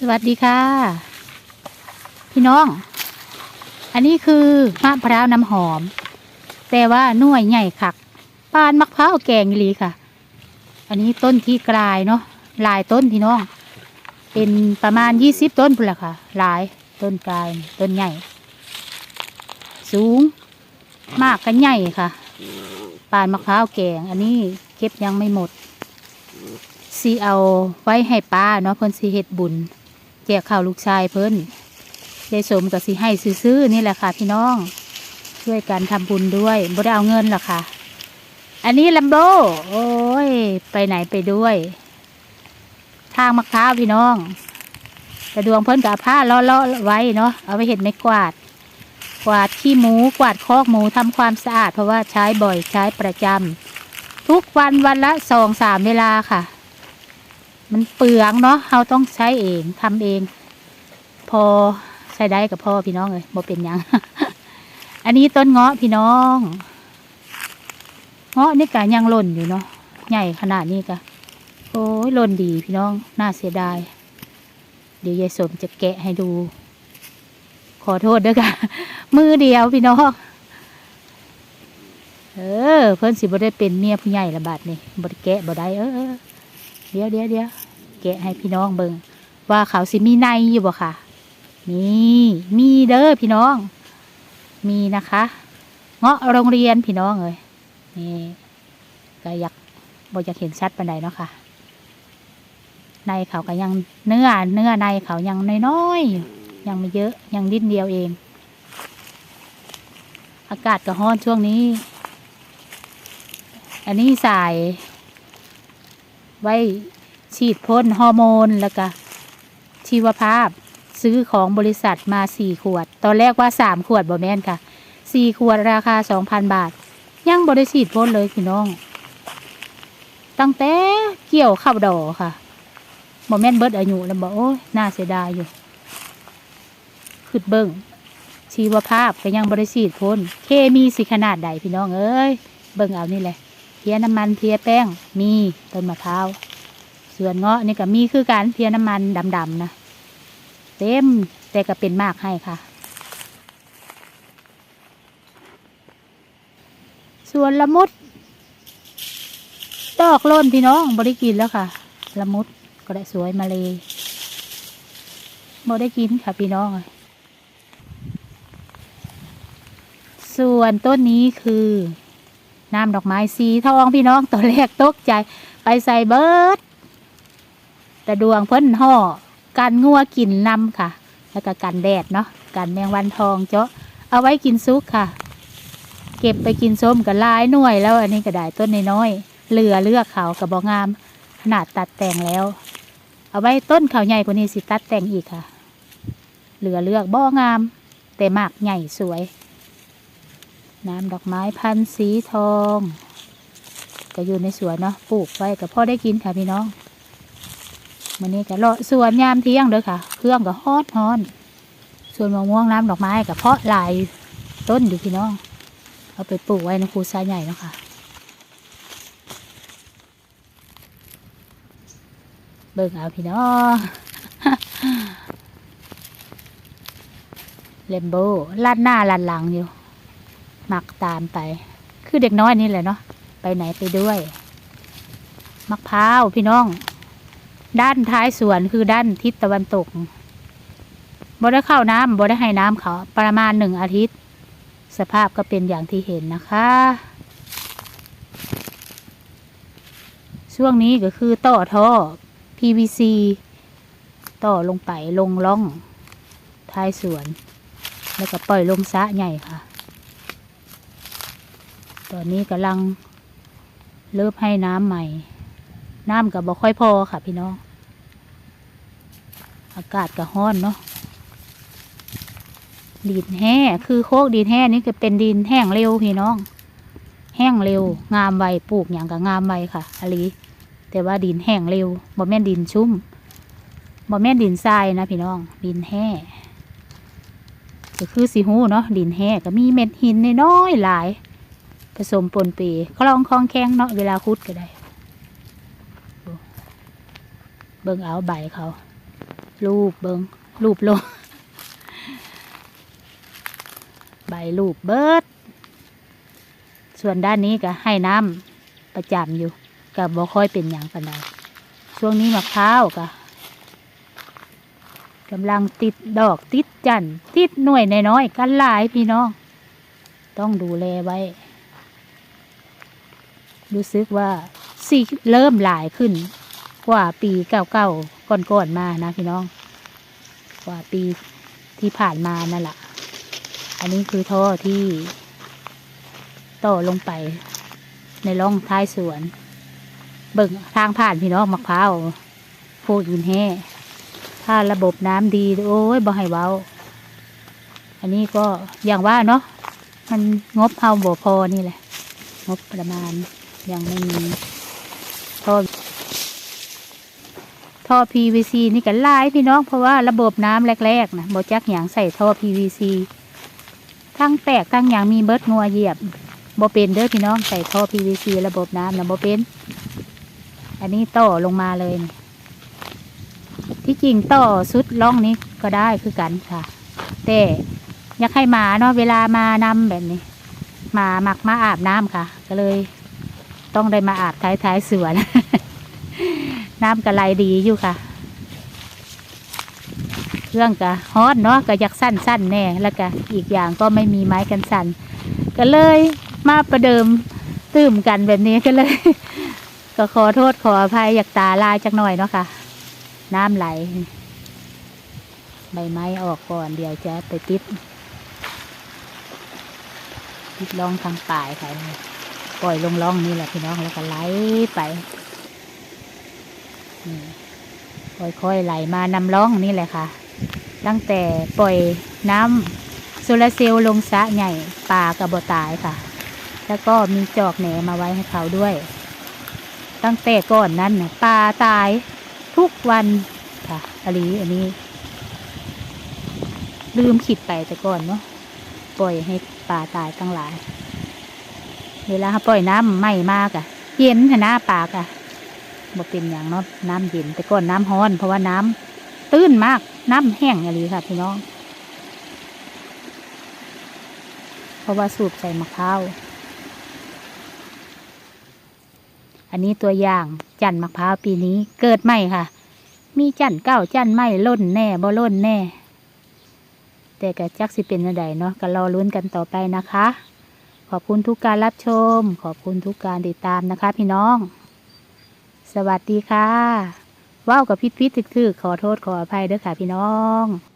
สวัสดีค่ะ พี่น้อง อันนี้คือมะพร้าวน้ำหอม แต่ว่าหน่วยใหญ่คักปานมะพร้าวแกงอีหลีค่ะ อันนี้ต้นที่กลายเนาะหลายต้นพี่น้อง เป็นประมาณยี่สิบต้นพุ่นละค่ะหลายต้นกลายต้นใหญ่ สูง มากกันใหญ่ค่ะปานมะพร้าวแกง อันนี้เก็บยังไม่หมดสีเอาไว้ให้ป้าเนาะเพิ่นสีเฮ็ดบุญ แจกข้าวลูกชายเพิ่นยายสมกับสีให้ซื้อๆนี่แหละค่ะ พี่น้อง ช่วยกันทำบุญด้วยบ่ได้เอาเงินหรอกค่ะ อันนี้ลัมโบ โอ้ย ไปไหนไปด้วย ทางมะพร้าวพี่น้องกระดวงเพิ่นกับผ้าเลาะๆไว้เนาะเอาไปเห็ดไม้กวาด กวาดขี้หมูกวาดคอกหมูทำความสะอาด เพราะว่าใช้บ่อยใช้ประจำทุกวันวันละสองสามเวลาค่ะ มันเปลืองเนาะเราต้องใช้เองทำเอง พอใช้ได้กับพ่อพี่น้องเลยบ่เป็นยัง อันนี้ต้นเงาะพี่น้อง เงาะนี่กะยังหล่นอยู่เนาะใหญ่ขนาดนี้กะโอ้ยหล่นดีพี่น้องน่าเสียดาย เดี๋ยวยายสมจะแกะให้ดู ขอโทษด้วยค่ะมือเดียวพี่น้องเออเพิ่นสิบ่ได้เป็นเมียผู้ใหญ่ละบาดนี่บ่ได้แกะบ่ได้เออเดี๋ยวเดี๋ยวเดี๋ยว กะให้พี่น้องเบิงว่าเขาสิมีในอยู่บ่ค่ะ นี่มีเด้อพี่น้อง มีนะคะ เงาะโรงเรียนพี่น้องเอ้ยนี่ก็อยากบ่อยากเห็นชัดปานใดเนาะค่ะ ในเขาก็ยังเนื้อเนื้อในเขายังน้อยๆอยยังไม่เยอะยังนิดเดียวเอง อากาศก็ร้อนช่วงนี้ อันนี้ใส่ไว้ ฉีดพ่นฮอร์โมนแล้วก็ชีวภาพ ซื้อของบริษัทมาสี่ขวด ตอนแรกว่าสามขวดบ่แม่นค่ะสี่ขวดราคาสองพันบาท ยังบริฉีดพ่นเลยพี่น้อง ตั้งแต่เกี่ยวข้าวดอกค่ะบ่แม่นเบิดอายุแล้วบอกโอ้ยน่าเสียดายอยู่ขึ้นเบิ่งชีวภาพก็ยังบริฉีดพ่นเคมีสิขนาดใดพี่น้องเอ้ย เบิ่งเอานี่แหละเพียน้ำมันเพียแป้ง มีต้นมะพร้าว ส่วนเงาะนี่ก็มีคือการเพียน้ำมันดำๆนะเต็มแต่ก็เป็นมากให้ค่ะ ส่วนละมุดดอกล่นพี่น้องบได้กินแล้วค่ะ ละมุดก็ได้สวยมาเลยบได้กินค่ะพี่น้อง ส่วนต้นนี้คือน้ำดอกไม้สีทองพี่น้องตัวแรกตกใจ ไปใส่เบิร์ด แต่ดวงเพิ่นห่อกันงัวกินนำค่ะ แล้วก็กันแดดเนาะกันแมงวันทองเจาะเอาไว้กินซุกค่ะ เก็บไปกินส้มกับลายหน่วยแล้วอันนี้ก็ได้ต้นน้อยๆเหลือเลือกเขากับบองาม ขนาดตัดแต่งแล้ว เอาไว้ต้นเขาใหญ่กว่านี้สิตัดแต่งอีกค่ะ เหลือเลือกบองาม แต่มากใหญ่สวย น้ำดอกไม้พันธุ์สีทอง ก็อยู่ในสวนเนาะปลูกไว้กับพ่อได้กินค่ะพี่น้อง วันนี้ก็เลาะสวนยามเที่ยงเลยค่ะ เครื่องก็ฮอดฮอนส่วนมะม่วงน้ำดอกไม้กับเพาะลายต้นอยู่พี่น้อง เอาไปปลูกไว้ในคูซาใหญ่นะค่ะ เบิ่งเอาพี่น้องเลมโบลัดหน้าลัดหลังอยู่มักตามไป คือเด็กน้อยนี่แหละเนาะไปไหนไปด้วยมะพร้าวพี่น้อง ด้านท้ายสวนคือด้านทิศตะวันตกบ่ได้เข้าน้ำบ่ได้ให้น้ำเขา ประมาณหนึ่งอาทิตย์ สภาพก็เป็นอย่างที่เห็นนะคะ ช่วงนี้ก็คือต่อท่อ PVC ต่อลงไปลงล่อง ท้ายสวน แล้วก็ปล่อยลงสะใหญ่ค่ะ ตอนนี้กำลังเริ่มให้น้ำใหม่ น้ำก็บ่ค่อยพอค่ะพี่น้อง อากาศก็ร้อนเนาะดินแห้คือโคกดินแห้นี่ก็เป็นดินแห้งเร็วพี่น้อง แห้งเร็ว งามไวปลูกอย่างก็งามไวค่ะอลีแต่ว่าดินแห้งเร็วบ่แม่นดินชุ่มบ่แม่นดินทรายนะพี่น้อง ดินแห้ก็คือสีหูเนาะดินแห้ก็มีเม็ดหินน้อยๆหลาย ผสมปนเปีคลองคลองแข้งเนาะเวลาคุดก็ได้ เบิ่งเอาใบเขา รูปเบิงรูปลง ใบรูปเบิด ส่วนด้านนี้ก็ให้น้ำประจำอยู่ก็บ่ค่อยเป็นอย่างปานใดช่วงนี้มะพร้าวก็กำลังติดดอกติดจันติดหน่วยน้อยๆกันหลายพี่น้อง ต้องดูแลไว้ รู้สึกว่าสีเริ่มหลายขึ้นกว่าปีเก่าๆ ก่อนๆมานะพี่น้อง กว่าปีที่ผ่านมานั่นแหละอันนี้คือท่อที่ต่อลงไป ในร่องท้ายสวน เบิ่งทางผ่านพี่น้องมะพร้าวโพดยินแห่ถ้าระบบน้ำดี โอ้ยบ่ให้เว้า อันนี้ก็อย่างว่าเนาะมันงบเฮาบ่พอนี่แหละ งบประมาณยังไม่มีท่อ ท่อ PVC นี่ก็หลายพี่น้องเพราะว่าระบบน้ำแรกๆนะบ่จักหยางใส่ท่อ PVC ทั้งแตกทั้งหยางมีเบิดงัวเหยียบบ่เป็นเด้อพี่น้องใส่ท่อ PVC ระบบน้ำนะบ่เป็น อันนี้ต่อลงมาเลยนี่ที่จริงต่อสุดล่องนี้ก็ได้คือกันค่ะ แต่อยากให้หมาเนาะเวลามานำแบบนี้หมามักมาอาบน้ำค่ะ ก็เลย ต้องได้มาอาบท้ายท้ายๆสวน น้ำก็ไหลดีอยู่ค่ะ เครื่องก็ฮอตเนาะก็อยากสั้นๆแน่แล้วก็อีกอย่างก็ไม่มีไม้กันสั่นก็เลยมาประเดิมตื่มกันแบบนี้ก็เลย ก็ขอโทษขออภัยอยากตาลายจักหน่อยเนาะค่ะ น้ำไหล ใบไม้ออกก่อนเดี๋ยวจะไปติดติดล่องทางปลายค่ะปล่อยลงล่องนี่แหละพี่น้องแล้วก็ไหลไป ค่อยๆไหลมานำล่องนี่แหละค่ะ ตั้งแต่ปล่อยน้ำโซลาร์เซลล์ลงสะใหญ่ปลากระบตายค่ะ แล้วก็มีจอกแหนมาไว้ให้เขาด้วย ตั้งแต่ก่อนนั้นปลาตายทุกวันค่ะอันนี้อันนี้ ลืมขิดไปแต่ก่อนเนาะปล่อยให้ปลาตายตั้งหลาย เวลาปล่อยน้ำไหม้มากอะเย็นค่ะน้าปากอะ บ่เป็นอย่างเนาะน้ำเย็นแต่ก่อนน้ำร้อน เพราะว่าน้ำตื้นมากน้ำแห้งอะไรค่ะพี่น้อง เพราะว่าสูบใส่มะพร้าวอันนี้ตัวอย่างจันทร์มะพร้าวปีนี้เกิดใหม่ค่ะ มีจันทร์เก้าจันทร์ไม่ล่นแน่บ่ล่นแน่ แต่ก็จักสิเป็นอะไรเนาะก็รอลุ้นกันต่อไปนะคะ ขอบคุณทุกการรับชม ขอบคุณทุกการติดตามนะคะพี่น้อง สวัสดีค่ะว้าวกับพิษพิษถึกๆขอโทษขออภัยเด้อค่ะพี่น้อง